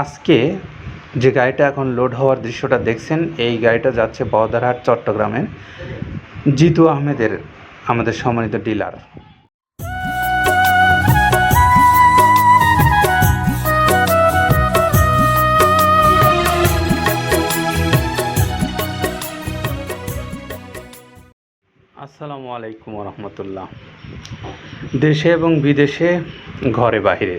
আজকে যে গাড়িটা এখন লোড হওয়ার দৃশ্যটা দেখছেন, এই গাড়িটা যাচ্ছে বহদ্দারহাট চট্টগ্রামের জিতু আহমেদের, আমাদের সম্মানিত ডিলার। আসসালামু আলাইকুম রহমতুল্লাহ। দেশে এবং বিদেশে, ঘরে বাহিরে।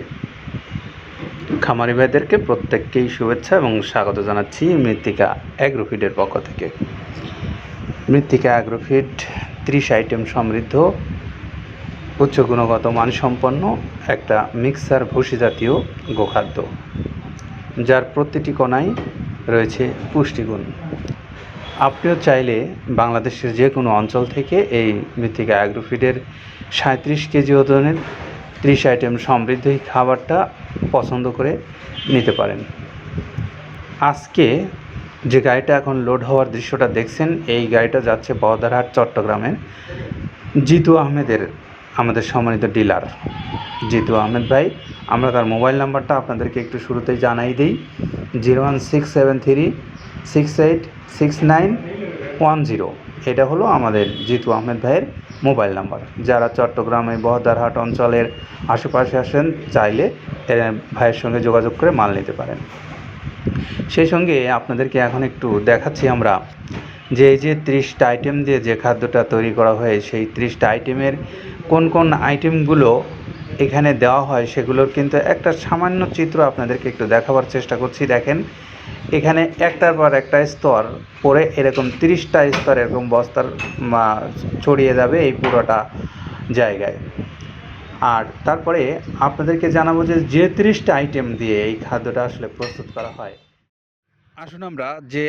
খামারি ভাইদেরকে প্রত্যেককেই শুভেচ্ছা এবং স্বাগত জানাচ্ছি মৃত্তিকা অ্যাগ্রোফিডের পক্ষ থেকে। মৃত্তিকা অ্যাগ্রোফিড ত্রিশ আইটেম সমৃদ্ধ, উচ্চ গুণগত মানসম্পন্ন, একটা মিক্সার ভুসি জাতীয় গোখাদ্য, যার প্রতিটি কণায় রয়েছে পুষ্টিগুণ। আপনিও চাইলে বাংলাদেশের যে কোনো অঞ্চল থেকে এই মৃত্তিকা অ্যাগ্রোফিডের সাঁত্রিশ কেজি ওজনের ত্রিশ আইটেম সমৃদ্ধ এই খাবারটা পছন্দ করে নিতে পারেন। আজকে যে গাড়িটা এখন লোড হওয়ার দৃশ্যটা দেখছেন, এই গাড়িটা যাচ্ছে বহদ্দারহাট চট্টগ্রামের জিতু আহমেদের, আমাদের সম্মানিত ডিলার। জিতু আহমেদ ভাই, আমরা তার মোবাইল নাম্বারটা আপনাদেরকে একটু শুরুতেই জানাই দিই। Zero one six seven three six eight six nine one zero এটা হলো আমাদের জিতু আহমেদ ভাইয়ের মোবাইল নাম্বার যারা চট্টগ্রামে বহদ্দারহাট অঞ্চলের আশেপাশে আসেন, চাইলে ভাইয়ের সঙ্গে যোগাযোগ করে মাল নিতে পারেন। সেই সঙ্গে আপনাদেরকে এখন একটু দেখাচ্ছি আমরা যে এই যে ত্রিশটা আইটেম দিয়ে যে খাদ্যটা তৈরি করা হয়, সেই ত্রিশটা আইটেমের কোন কোন আইটেমগুলো এখানে দেওয়া হয়, সেগুলোর কিন্তু একটা সামান্য চিত্র আপনাদেরকে একটু দেখাবার চেষ্টা করছি। দেখেন এখানে একটার পর একটা স্তর পরে এরকম তিরিশটা স্তর এরকম বস্তার ছড়িয়ে যাবে এই পুরোটা জায়গায়। আর তারপরে আপনাদেরকে জানাব যে যে তিরিশটা আইটেম দিয়ে এই খাদ্যটা আসলে প্রস্তুত করা হয়। আসুন আমরা যে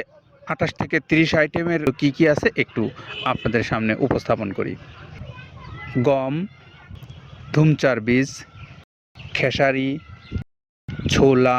আঠাশ থেকে তিরিশ আইটেমের কি কি আছে একটু আপনাদের সামনে উপস্থাপন করি। গম, ধুমচার বীজ, খেসারি, ছোলা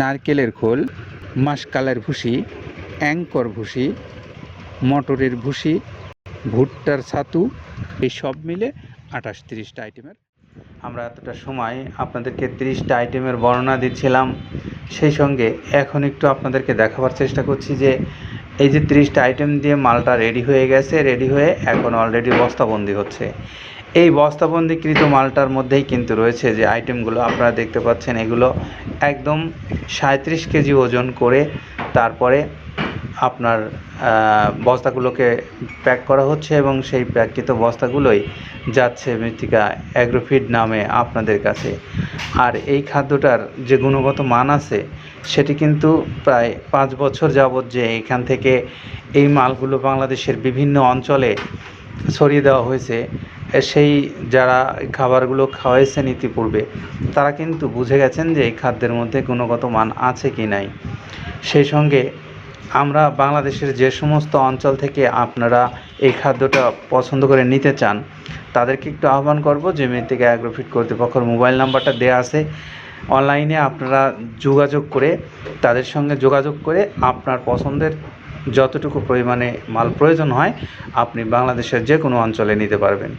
নারকেলের খোল, মাসকালের ভুসি, অ্যাঙ্কর ভুসি, মটরের ভুসি, ভুট্টার ছাতু, এই সব মিলে আঠাশ তিরিশটা আইটেমের। আমরা এতটা সময় আপনাদেরকে তিরিশটা আইটেমের বর্ণনা দিচ্ছিলাম, সেই সঙ্গে এখন একটু আপনাদেরকে দেখাবার চেষ্টা করছি যে এই যে তিরিশটা আইটেম দিয়ে মালটা রেডি হয়ে গেছে, রেডি হয়ে এখন অলরেডি বস্তাবন্দি হচ্ছে। এই বস্তাবন্দিকৃত মালটার মধ্যেই কিন্তু রয়েছে যে আইটেমগুলো আপনারা দেখতে পাচ্ছেন, এগুলো একদম সাঁত্রিশ কেজি ওজন করে তারপরে আপনার বস্তাগুলোকে প্যাক করা হচ্ছে এবং সেই প্যাককৃত বস্তাগুলোই যাচ্ছে মৃত্তিকা অ্যাগ্রোফিড নামে আপনাদের কাছে। আর এই খাদ্যটার যে গুণগত মান আছে, সেটি কিন্তু প্রায় পাঁচ বছর যাবৎ যে এখান থেকে এই মালগুলো বাংলাদেশের বিভিন্ন অঞ্চলে ছড়িয়ে দেওয়া হয়েছে সেই যারা খাবারগুলো খাওয়াইছেন ইতিপূর্বে, তারা কিন্তু বুঝে গেছেন যে এই খাদ্যের মধ্যে গুণগত মান আছে কি নাই। সেই সঙ্গে আমরা বাংলাদেশের যে সমস্ত অঞ্চল থেকে আপনারা এই খাদ্যটা পছন্দ করে নিতে চান, তাদেরকে একটু আহ্বান করব যে মৃত্তিকা অ্যাগ্রোফিট কর্তৃপক্ষের মোবাইল নাম্বারটা দেওয়া আছে। অনলাইনে আপনারা যোগাযোগ করে, তাদের সঙ্গে যোগাযোগ করে আপনার পছন্দের যতটুকু পরিমাণে মাল প্রয়োজন হয়, আপনি বাংলাদেশের যে কোনো অঞ্চলে নিতে পারবেন।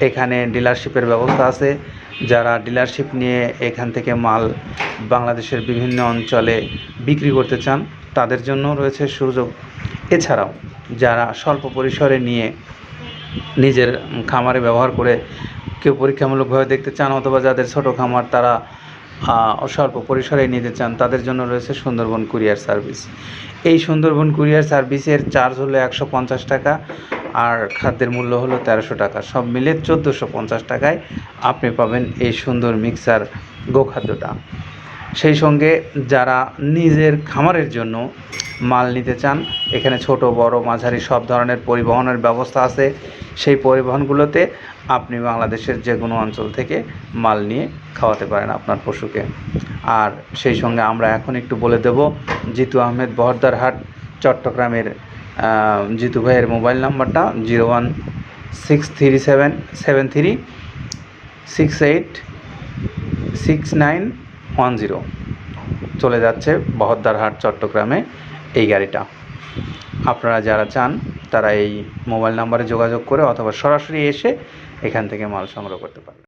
এখানে ডিলারশিপের ব্যবস্থা আছে। যারা ডিলারশিপ নিয়ে এখান থেকে মাল বাংলাদেশের বিভিন্ন অঞ্চলে বিক্রি করতে চান, তাদের জন্য রয়েছে সুযোগ। এছাড়াও, যারা স্বল্প পরিসরে নিয়ে নিজের খামারে ব্যবহার করে কেউ পরীক্ষামূলকভাবে দেখতে চান, অথবা যাদের ছোট খামার, তারা স্বল্প পরিসরে নিতে চান, তাদের জন্য রয়েছে সুন্দরবন কুরিয়ার সার্ভিস। এই সুন্দরবন কুরিয়ার সার্ভিসের চার্জ হলো একশো পঞ্চাশ টাকা, আর খাদ্যের মূল্য হলো তেরোশো টাকা। সব মিলে চোদ্দোশো পঞ্চাশ টাকায় আপনি পাবেন এই সুন্দর মিক্সার গোখাদ্যটা। সেই সঙ্গে যারা নিজের খামারের জন্য মাল নিতে চান, এখানে ছোট, বড়, মাঝারি সব ধরনের পরিবহনের ব্যবস্থা আছে। সেই পরিবহনগুলোতে আপনি বাংলাদেশের যে কোনো অঞ্চল থেকে মাল নিয়ে খাওয়াতে পারেন আপনার পশুকে। আর সেই সঙ্গে আমরা এখন একটু বলে দেব, জিতু আহমেদ বহদ্দারহাট চট্টগ্রামের জিতু ভাইয়ের মোবাইল নাম্বারটা zero one six three seven seven three, six eight, six nine one zero. চলে যাচ্ছে বহদ্দারহাট চট্টগ্রামে। এই গাড়িটা। আপনারা যারা চান, তারা এই মোবাইল নাম্বারে যোগাযোগ করে অথবা সরাসরি এসে এখান থেকে মাল সংগ্রহ করতে পারেন